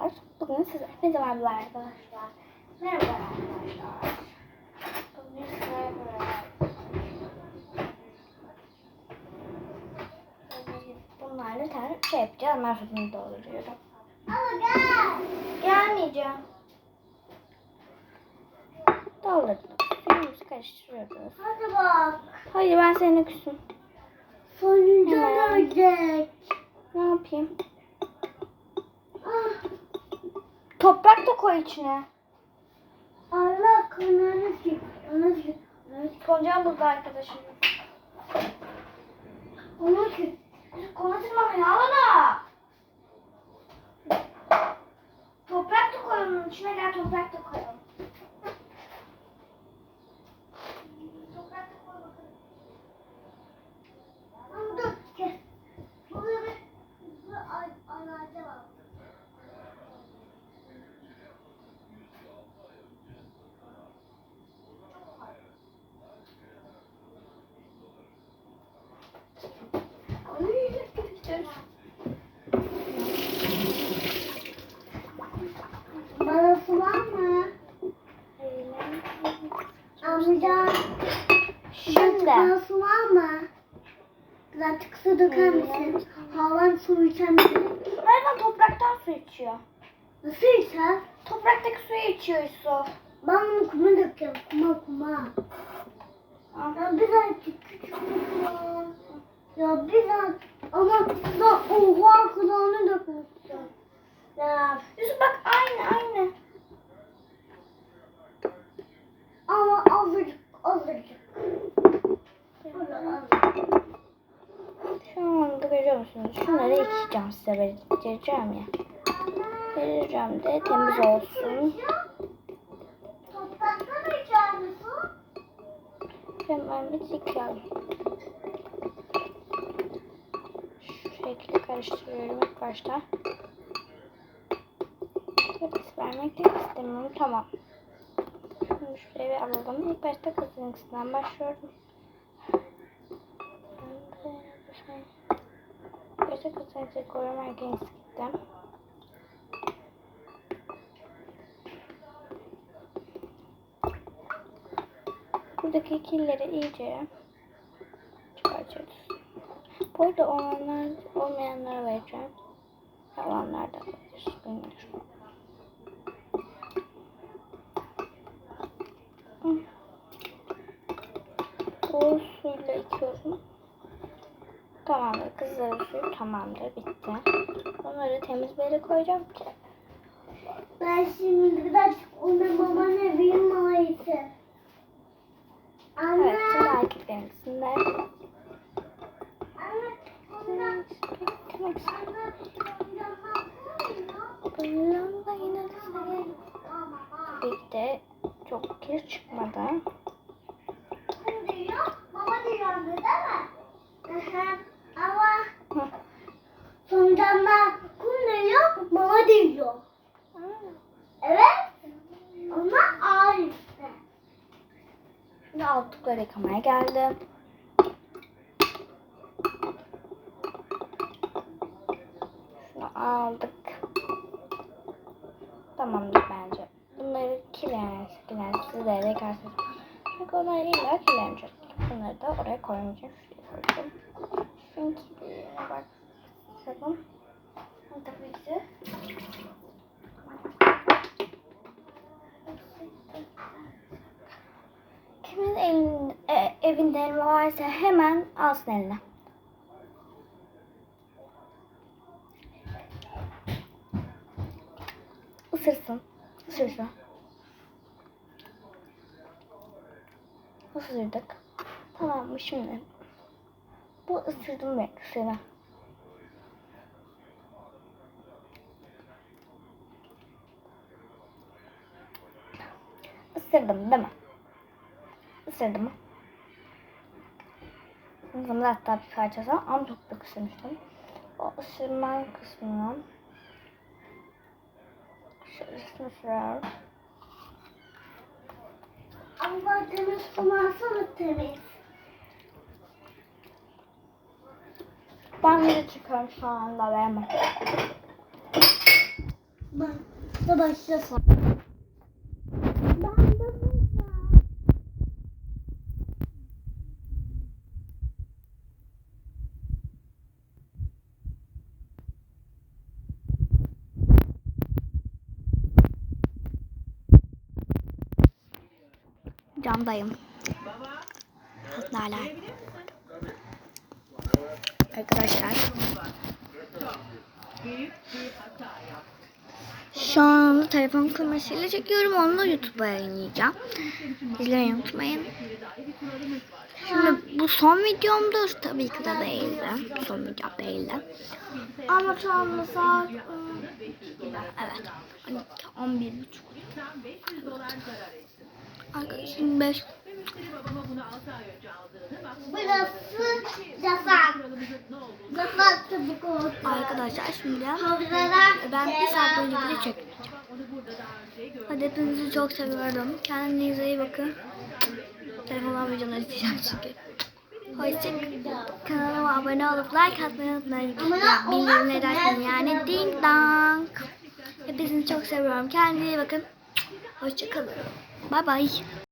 Merhabalar. Bugün size hepinize merhabalar arkadaşlar. Merhabalar arkadaşlar. Bugün beraber bunlarla bir tane şey yapacağız. Ben sütünü dolduruyorum. Ama gel. Gelmeyeceğim. Doldurduk. Suyumuzu karıştırıyoruz. Hadi bak. Hayır ben seninle küsüm. Sonuncu Hemen. ölecek. Ne yapayım? Toprak da koy içine. Allah. Onu sik. Koncam burada arkadaşım. Onu sik. Konuşma beni alana. Toprak da koy onun içine gel toprak da koyalım. Toprak da koy bakalım. Ama dur. Kes. Burada bir bir ay- anahtar var. Ay, gidiyoruz. Bana su var mı? Amca. Bana su var mı? Birazcık su döker misin? Havan su içer misin? Nereden topraktan su içiyor? Nasıl içer? Topraktaki suyu içiyor su. Ben bunu kuma döküyorum. Kuma kuma. Ya birazcık küçük kuma. Ya biraz ama da oha kulağını dökmüşsün. Ya Yusuf bak aynı aynı. ama azıcık azıcık. Böyle azıcık. Şu anda görüyor musunuz? İçeceğim size vereceğim ya. Vereceğim de temiz olsun. Hemen bir yıkayalım. Şu şekilde karıştırıyorum ilk başta. Hepsi vermek de istemiyorum. Tamam. Şimdi şuraya bir alalım. İlk başta kızınkisinden başlıyorum. Başta kızınkisi koyuyorum. Erkeğin gittim. Buradaki killeri iyice çıkartıyoruz. Bu arada olanlar, olmayanlara vereceğim. Olanlar da verir. Bilmiyorum. Tamamdır. Kızların suyu tamamdır. Bitti. Onları temiz bir yere koyacağım ki. Ben şimdi birazcık onun babanı büyüm maması. Anne. Evet. Şimdi erkeklerimizin de. De çok kir çıkmadı. Kum diyor, baba diyor değil mi? Hı hı. Ama Hı. Sonradan kum diyor, mama diyor. Evet. Ama ağır. Şimdi altlıkları yıkamaya geldim. Şunu aldık. Tamamdır bence. Bunları kirlenirse kirlenirse de yıkarsınız. Çünkü onlar illa kirlenecek. Bunları da oraya koymayacağım. Çünkü bak. Bakalım. Tabii ki. Kimin elin, e, evinde elma varsa hemen alsın eline. Isırsın. Isırsın. Isırdık. Tamam mı şimdi? Bu ısırdım ben ısırma. Isırdım değil mi? Isırdım mı? Bunun hatta bir parçası ama çok da ısırmıştım. O ısırma kısmını şöyle sürüyorum. Ama temiz kumarsa mı temiz? Ben de çıkıyorum şu anda vermem. Bana Başla başla. Camdayım. Hala. Arkadaşlar. Şu anda telefon kamerasıyla çekiyorum. Onu da YouTube'a yayınlayacağım. İzlemeyi unutmayın. Şimdi bu son videomdur. Tabii ki de değildi. Son videom değildi. Ama şu anda saat... ıı, Evet. 12, 11 buçuk. Arkadaşım 5 Burası Zafak. Zafak çabuk olsun. Arkadaşlar şimdi ben bir saat boyunca video çekmeyeceğim. Hadi hepinizi çok seviyorum. Kendinize iyi bakın. Telefondan videoları izleyeceğim çünkü. Hoşçakalın. Kanalıma abone olup like atmayı unutmayın. Bildirimleri açmayın yani ding dong. Hepinizi çok seviyorum. Kendinize iyi bakın. Hoşçakalın. Bye bye.